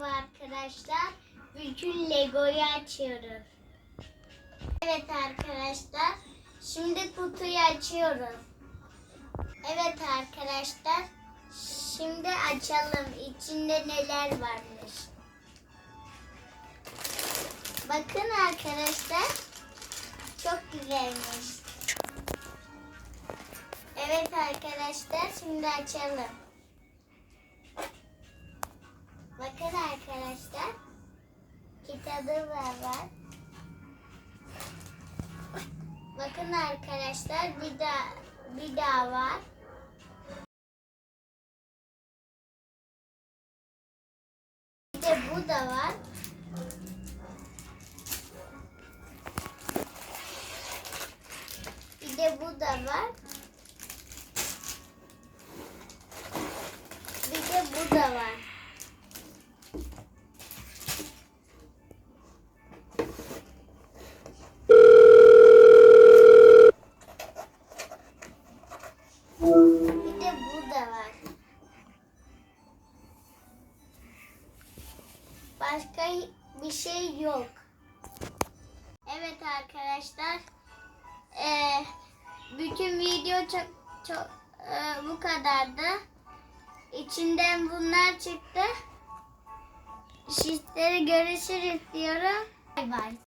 Merhaba arkadaşlar. Bütün Lego'yu açıyoruz. Evet arkadaşlar. Şimdi kutuyu açıyoruz. Evet arkadaşlar. Şimdi açalım. İçinde neler varmış. Bakın arkadaşlar. Çok güzelmiş. Evet arkadaşlar. Şimdi açalım. Bakın arkadaşlar. Kitabı var. var. Bakın arkadaşlar bir daha bir daha var. Bir de bu da var. Bir de bu da var. Bir de bu da var. Başka bir şey yok. Evet arkadaşlar. Eee, bütün video çok çok eee, bu kadardı. İçinden bunlar çıktı. Sizlere görüşürüz diyorum. Bay bay.